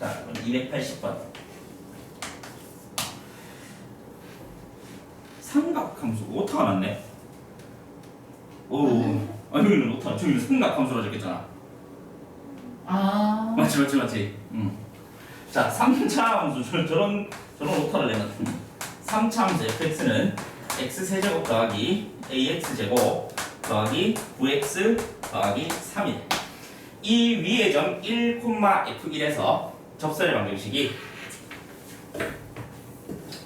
자, 280번. 삼각함수 오타가 났네. 오, 아 여기는 오타, 저기는 삼각함수라 적혔잖아. 아. 맞지, 맞지, 맞지. 음. 자, 3차 함수 저, 저런 저런 오타를 내면 3차 함수 fx는 x 세제곱 더하기 ax 제곱 더하기 9x 더하기 3일. 이 위의 점 1, f1에서 접선의 방정식이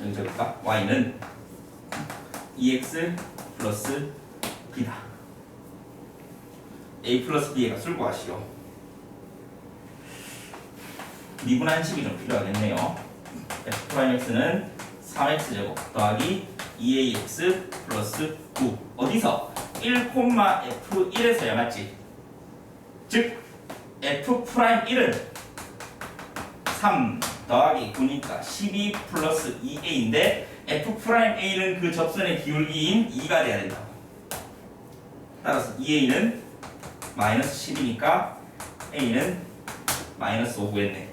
여기 적을까? y는 2x 플러스 b다. a 플러스 b의 값을 구하시오. 미분한 식이 좀 필요하겠네요. f'x는 3x 제곱 더하기 2ax 플러스 9 어디서 1,f1에서야 맞지? 즉 f'1은 3 더하기 9니까 12 플러스 2a인데 f'a는 그 접선의 기울기인 2가 돼야 된다. 따라서 2a는 마이너스 10이니까 a는 마이너스 5 구했네.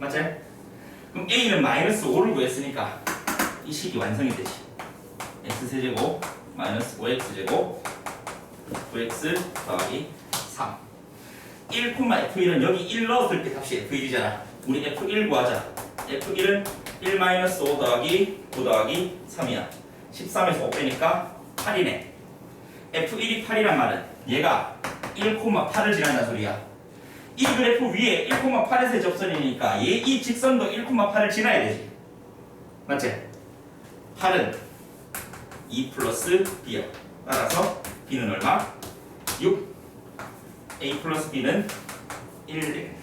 맞지? 그럼 a는 마이너스 5를 구했으니까 이 식이 완성이 되지. x 세제곱 마이너스 5x 제곱 9x 더하기 3 1, f1은 여기 1 넣었을 때 값이 f1이잖아. 우리 f1 구하자. f1은 1 마이너스 5 더하기 9 더하기 3이야. 13에서 5 빼니까 8이네. f1이 8이란 말은 얘가 1,8을 지난다 소리야. 이 그래프 위에 1,8에서의 접선이니까 얘 이 직선도 1,8을 지나야 되지. 맞지? 8은 2 플러스 b야. 따라서 b는 얼마? 6. A 플러스 b는 1 되겠네.